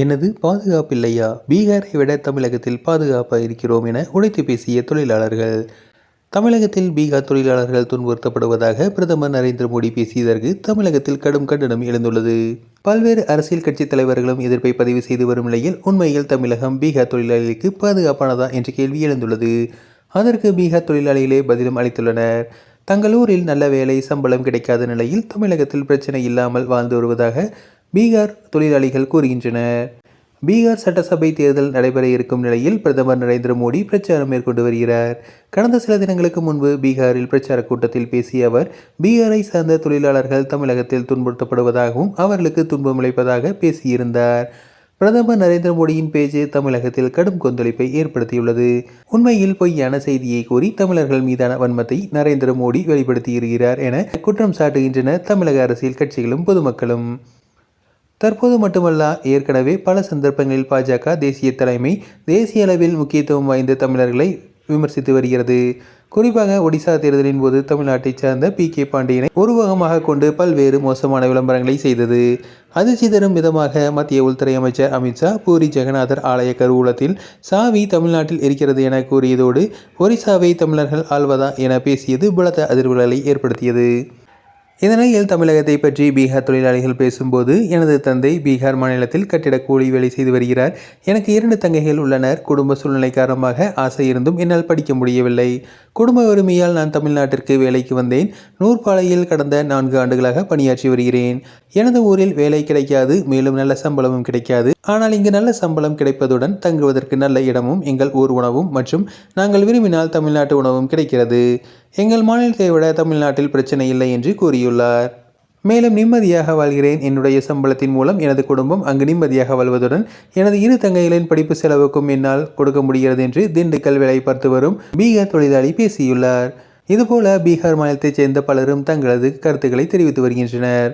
எனது பாதுகாப்பில்லையா? பீகாரை விட தமிழகத்தில் பாதுகாப்பாக இருக்கிறோம் என உழைத்து பேசிய தொழிலாளர்கள். தமிழகத்தில் பீகார் தொழிலாளர்கள் துன்புறுத்தப்படுவதாக பிரதமர் நரேந்திர மோடி பேசியதற்கு தமிழகத்தில் கடும் கண்டனம் எழுந்துள்ளது. பல்வேறு அரசியல் கட்சி தலைவர்களும் எதிர்ப்பை பதிவு செய்து வரும் நிலையில் உண்மையில் தமிழகம் பீகார் தொழிலாளிகளுக்கு பாதுகாப்பானதா என்ற கேள்வி எழுந்துள்ளது. அதற்கு பீகார் தொழிலாளிகளே பதிலும் அளித்துள்ளனர். தங்கள் ஊரில் நல்ல வேலை சம்பளம் கிடைக்காத நிலையில் தமிழகத்தில் பிரச்சனை இல்லாமல் வாழ்ந்து வருவதாக பீகார் தொழிலாளிகள் கூறுகின்றனர். பீகார் சட்டசபை தேர்தல் நடைபெற இருக்கும் நிலையில் பிரதமர் நரேந்திர மோடி பிரச்சாரம் மேற்கொண்டு வருகிறார். கடந்த சில தினங்களுக்கு முன்பு பீகாரில் பிரச்சார கூட்டத்தில் பேசிய அவர் பீகாரை சார்ந்த தொழிலாளர்கள் தமிழகத்தில் துன்புறுத்தப்படுவதாகவும் அவர்களுக்கு துன்பம் அளிப்பதாக பேசியிருந்தார். பிரதமர் நரேந்திர மோடியின் பேச்சு தமிழகத்தில் கடும் கொந்தளிப்பை ஏற்படுத்தியுள்ளது. உண்மையில் பொய்யான செய்தியை கூறி தமிழர்கள் மீதான வன்மத்தை நரேந்திர மோடி வெளிப்படுத்தியிருக்கிறார் என குற்றம் சாட்டுகின்றனர் தமிழக அரசியல் கட்சிகளும் பொதுமக்களும். தற்போது மட்டுமல்ல ஏற்கனவே பல சந்தர்ப்பங்களில் பாஜக தேசிய தலைமை தேசிய அளவில் முக்கியத்துவம் வாய்ந்த தமிழர்களை விமர்சித்து வருகிறது. குறிப்பாக ஒடிசா தேர்தலின் போது தமிழ்நாட்டைச் சார்ந்த பி. கே. பாண்டியனை உருவகமாக கொண்டு பல்வேறு மோசமான விளம்பரங்களை செய்தது. அதிர்ச்சி தரும் விதமாக மத்திய உள்துறை அமைச்சர் அமித்ஷா பூரி ஜெகநாதர் ஆலய கருவூலத்தில் சாவி தமிழ்நாட்டில் இருக்கிறது என கூறியதோடு ஒரிசாவை தமிழர்கள் ஆள்வதா என பேசியது பலத்த அதிர்வுகளை ஏற்படுத்தியது. இதனிடையில் தமிழகத்தை பற்றி பீகார் தொழிலாளிகள் பேசும்போது எனது தந்தை பீகார் மாநிலத்தில் கட்டிட கூலி வேலை செய்து வருகிறார். எனக்கு இரண்டு தங்கைகள் உள்ளனர். குடும்ப சூழ்நிலை காரணமாக ஆசை இருந்தும் என்னால் படிக்க முடியவில்லை. குடும்ப வறுமையால் நான் தமிழ்நாட்டிற்கு வேலைக்கு வந்தேன். நூற்பாலையில் கடந்த நான்கு ஆண்டுகளாக பணியாற்றி வருகிறேன். எனது ஊரில் வேலை கிடைக்காது. மேலும் நல்ல சம்பளமும் கிடைக்காது. ஆனால் இங்கு நல்ல சம்பளம் கிடைப்பதுடன் தங்குவதற்கு நல்ல இடமும் எங்கள் ஊர் உணவும் மற்றும் நாங்கள் விரும்பினால் தமிழ்நாட்டு உணவும் கிடைக்கிறது. எங்கள் மாநிலத்தை விட தமிழ்நாட்டில் பிரச்சனை இல்லை என்று கூறியுள்ளார். மேலும் நிம்மதியாக வாழ்கிறேன். என்னுடைய சம்பளத்தின் மூலம் எனது குடும்பம் அங்கு நிம்மதியாக வாழ்வதுடன் எனது இரு தங்கைகளின் படிப்பு செலவுக்கும் என்னால் கொடுக்க முடிகிறது என்று திண்டுக்கல் வேலை பார்த்து வரும் பீகார் தொழிலாளி பேசியுள்ளார். இதுபோல பீகார் மாநிலத்தைச் சேர்ந்த பலரும் தங்களது கருத்துக்களை தெரிவித்து வருகின்றனர்.